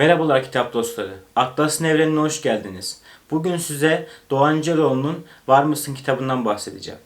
Merhabalar kitap dostları. Atlas'ın evrenine hoş geldiniz. Bugün size Doğan Celoğlu'nun Var mısın kitabından bahsedeceğim.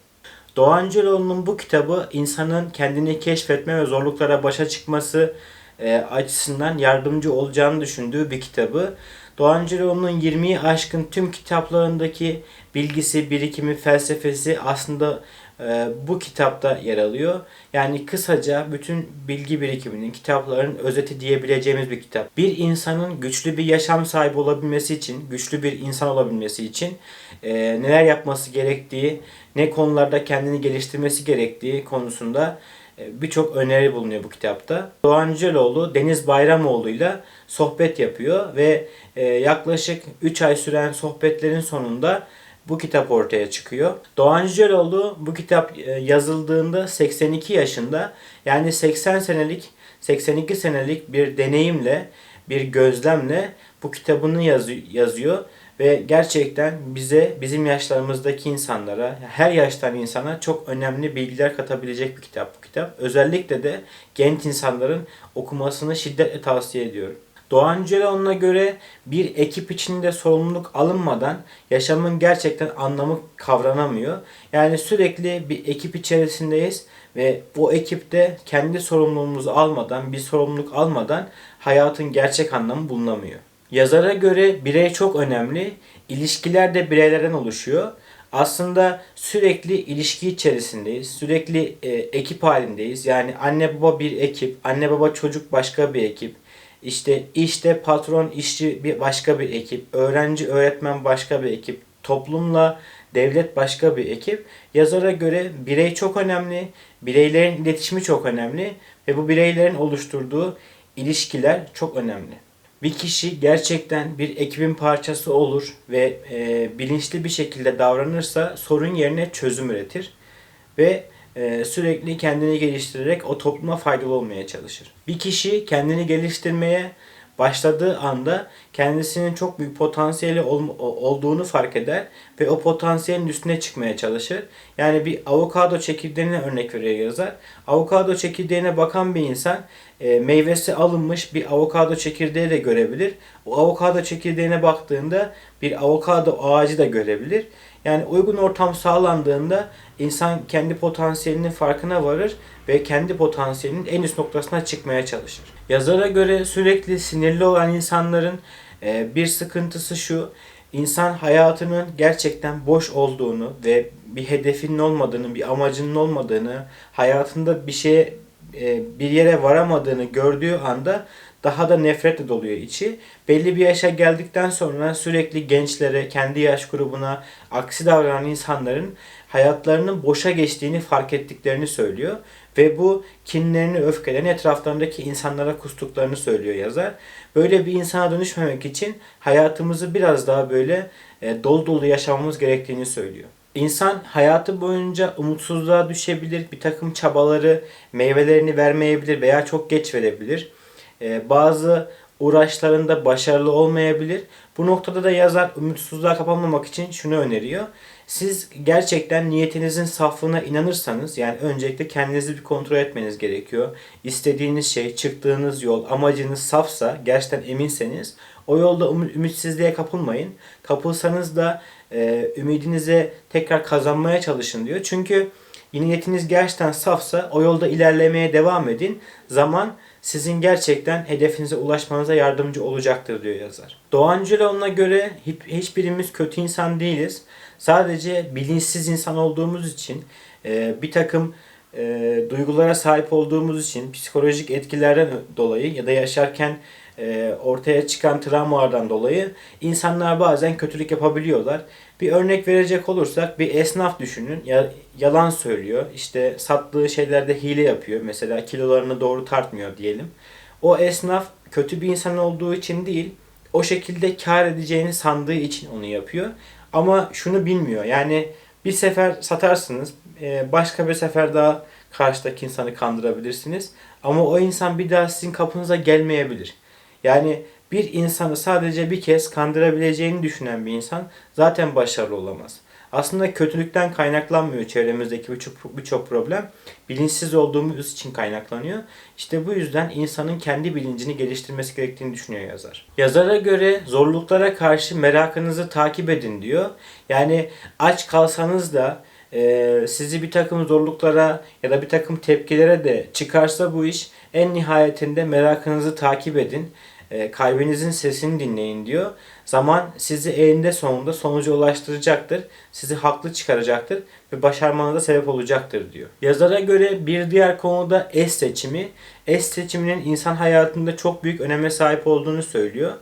Doğan Celoğlu'nun bu kitabı insanın kendini keşfetme ve zorluklara başa çıkması e, açısından yardımcı olacağını düşündüğü bir kitabı. Doğan Celoğlu'nun 20'yi aşkın tüm kitaplarındaki bilgisi, birikimi, felsefesi aslında e, bu kitapta yer alıyor. Yani kısaca bütün bilgi birikiminin, kitapların özeti diyebileceğimiz bir kitap. Bir insanın güçlü bir yaşam sahibi olabilmesi için, güçlü bir insan olabilmesi için e, neler yapması gerektiği, ne konularda kendini geliştirmesi gerektiği konusunda e, birçok öneri bulunuyor bu kitapta. Doğan Cöloğlu Deniz Bayramoğlu ile sohbet yapıyor ve e, yaklaşık 3 ay süren sohbetlerin sonunda bu kitap ortaya çıkıyor. Doğan Cüceloğlu bu kitap e, yazıldığında 82 yaşında yani 80 senelik 82 senelik bir deneyimle bir gözlemle bu kitabını yazıyor ve gerçekten bize bizim yaşlarımızdaki insanlara her yaştan insana çok önemli bilgiler katabilecek bir kitap bu kitap. Özellikle de genç insanların okumasını şiddetle tavsiye ediyorum. Doğan Cüceloğlu'na göre bir ekip içinde sorumluluk alınmadan yaşamın gerçekten anlamı kavranamıyor. Yani sürekli bir ekip içerisindeyiz ve o ekipte kendi sorumluluğumuzu almadan, bir sorumluluk almadan hayatın gerçek anlamı bulunamıyor. Yazara göre birey çok önemli, ilişkiler de bireylerden oluşuyor. Aslında sürekli ilişki içerisindeyiz. Sürekli e, ekip halindeyiz. Yani anne baba bir ekip, anne baba çocuk başka bir ekip. İşte işte patron işçi bir başka bir ekip, öğrenci öğretmen başka bir ekip, toplumla devlet başka bir ekip. Yazara göre birey çok önemli, bireylerin iletişimi çok önemli ve bu bireylerin oluşturduğu ilişkiler çok önemli. Bir kişi gerçekten bir ekibin parçası olur ve e, bilinçli bir şekilde davranırsa sorun yerine çözüm üretir ve e, sürekli kendini geliştirerek o topluma faydalı olmaya çalışır. Bir kişi kendini geliştirmeye başladığı anda kendisinin çok büyük potansiyeli ol, olduğunu fark eder ve o potansiyelin üstüne çıkmaya çalışır. Yani bir avokado çekirdeğine örnek veriyor yazar. Avokado çekirdeğine bakan bir insan e, meyvesi alınmış bir avokado çekirdeği de görebilir. O avokado çekirdeğine baktığında bir avokado ağacı da görebilir. Yani uygun ortam sağlandığında insan kendi potansiyelinin farkına varır ve kendi potansiyelinin en üst noktasına çıkmaya çalışır. Yazara göre sürekli sinirli olan insanların e, bir sıkıntısı şu. İnsan hayatının gerçekten boş olduğunu ve bir hedefinin olmadığını, bir amacının olmadığını, hayatında bir şeye e, bir yere varamadığını gördüğü anda daha da nefretle doluyor içi. Belli bir yaşa geldikten sonra sürekli gençlere, kendi yaş grubuna aksi davranan insanların hayatlarının boşa geçtiğini fark ettiklerini söylüyor. Ve bu kinlerini, öfkelerini etraflarındaki insanlara kustuklarını söylüyor yazar. Böyle bir insana dönüşmemek için hayatımızı biraz daha böyle e, dolu dolu yaşamamız gerektiğini söylüyor. İnsan hayatı boyunca umutsuzluğa düşebilir, bir takım çabaları, meyvelerini vermeyebilir veya çok geç verebilir. Ee, bazı uğraşlarında başarılı olmayabilir. Bu noktada da yazar umutsuzluğa kapanmamak için şunu öneriyor. Siz gerçekten niyetinizin saflığına inanırsanız yani öncelikle kendinizi bir kontrol etmeniz gerekiyor. İstediğiniz şey, çıktığınız yol, amacınız safsa, gerçekten eminseniz o yolda ümitsizliğe kapılmayın. Kapılsanız da e, ümidinize tekrar kazanmaya çalışın diyor. Çünkü niyetiniz gerçekten safsa o yolda ilerlemeye devam edin. Zaman sizin gerçekten hedefinize ulaşmanıza yardımcı olacaktır diyor yazar. Doğan Cüloğlu'na göre hiçbirimiz kötü insan değiliz. Sadece bilinçsiz insan olduğumuz için e, bir takım e, duygulara sahip olduğumuz için psikolojik etkilerden dolayı ya da yaşarken e, ortaya çıkan travmalardan dolayı insanlar bazen kötülük yapabiliyorlar. Bir örnek verecek olursak bir esnaf düşünün. Ya, yalan söylüyor. İşte sattığı şeylerde hile yapıyor. Mesela kilolarını doğru tartmıyor diyelim. O esnaf kötü bir insan olduğu için değil, o şekilde kar edeceğini sandığı için onu yapıyor. Ama şunu bilmiyor. Yani bir sefer satarsınız, e, başka bir sefer daha karşıdaki insanı kandırabilirsiniz. Ama o insan bir daha sizin kapınıza gelmeyebilir. Yani bir insanı sadece bir kez kandırabileceğini düşünen bir insan zaten başarılı olamaz. Aslında kötülükten kaynaklanmıyor çevremizdeki birçok birçok problem. Bilinçsiz olduğumuz için kaynaklanıyor. İşte bu yüzden insanın kendi bilincini geliştirmesi gerektiğini düşünüyor yazar. Yazara göre zorluklara karşı merakınızı takip edin diyor. Yani aç kalsanız da e, sizi bir takım zorluklara ya da bir takım tepkilere de çıkarsa bu iş en nihayetinde merakınızı takip edin. E, kalbinizin sesini dinleyin diyor. Zaman sizi eninde sonunda sonuca ulaştıracaktır. Sizi haklı çıkaracaktır ve başarmanıza sebep olacaktır diyor. Yazara göre bir diğer konuda eş seçimi. Eş seçiminin insan hayatında çok büyük öneme sahip olduğunu söylüyor.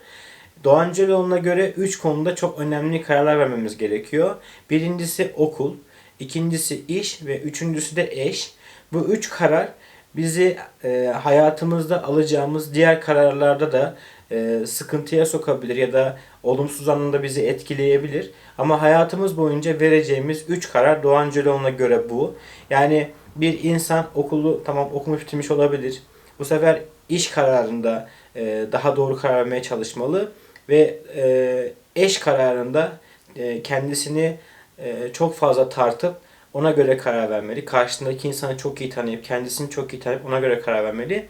Doğan Cöloğlu'na göre 3 konuda çok önemli kararlar vermemiz gerekiyor. Birincisi okul, ikincisi iş ve üçüncüsü de eş. Bu üç karar bizi e, hayatımızda alacağımız diğer kararlarda da e, sıkıntıya sokabilir ya da olumsuz anlamda bizi etkileyebilir. Ama hayatımız boyunca vereceğimiz 3 karar Doğan Cöloğlu'na göre bu. Yani bir insan okulu tamam okumuş bitirmiş olabilir. Bu sefer iş kararında e, daha doğru karar vermeye çalışmalı ve e, eş kararında e, kendisini e, çok fazla tartıp ona göre karar vermeli. Karşısındaki insanı çok iyi tanıyıp kendisini çok iyi tanıyıp ona göre karar vermeli.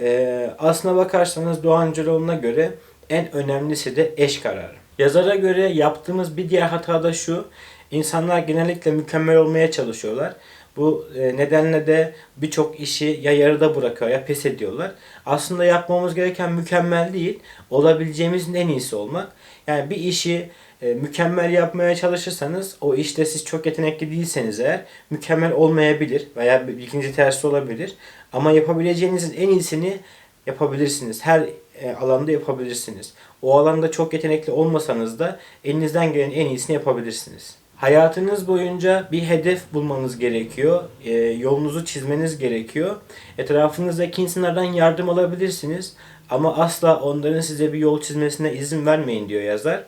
E, aslına bakarsanız Doğan Cöloğlu'na göre en önemlisi de eş kararı. Yazara göre yaptığımız bir diğer hata da şu. İnsanlar genellikle mükemmel olmaya çalışıyorlar. Bu e, nedenle de birçok işi ya yarıda bırakıyor ya pes ediyorlar. Aslında yapmamız gereken mükemmel değil, olabileceğimizin en iyisi olmak. Yani bir işi e, mükemmel yapmaya çalışırsanız o işte siz çok yetenekli değilseniz eğer mükemmel olmayabilir veya bilginizi tersi olabilir. Ama yapabileceğinizin en iyisini yapabilirsiniz. Her e, alanda yapabilirsiniz. O alanda çok yetenekli olmasanız da elinizden gelen en iyisini yapabilirsiniz. Hayatınız boyunca bir hedef bulmanız gerekiyor. E, yolunuzu çizmeniz gerekiyor. Etrafınızdaki insanlardan yardım alabilirsiniz. Ama asla onların size bir yol çizmesine izin vermeyin diyor yazar.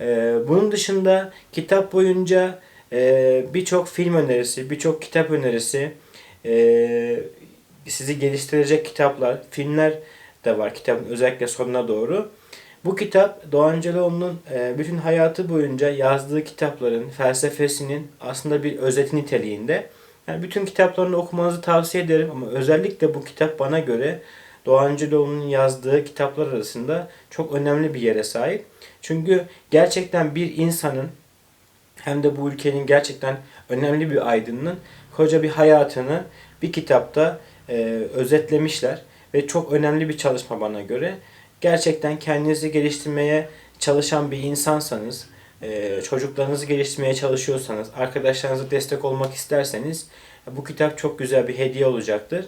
E, bunun dışında kitap boyunca e, birçok film önerisi, birçok kitap önerisi, e, sizi geliştirecek kitaplar, filmler de var kitabın özellikle sonuna doğru. Bu kitap Doğan Cöloğlu'nun e, bütün hayatı boyunca yazdığı kitapların felsefesinin aslında bir özeti niteliğinde. Yani bütün kitaplarını okumanızı tavsiye ederim ama özellikle bu kitap bana göre Doğan Cöloğlu'nun yazdığı kitaplar arasında çok önemli bir yere sahip. Çünkü gerçekten bir insanın hem de bu ülkenin gerçekten önemli bir aydınının koca bir hayatını bir kitapta e, özetlemişler ve çok önemli bir çalışma bana göre. Gerçekten kendinizi geliştirmeye çalışan bir insansanız, e, çocuklarınızı geliştirmeye çalışıyorsanız, arkadaşlarınıza destek olmak isterseniz bu kitap çok güzel bir hediye olacaktır.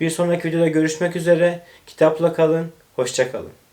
Bir sonraki videoda görüşmek üzere. Kitapla kalın, hoşça kalın.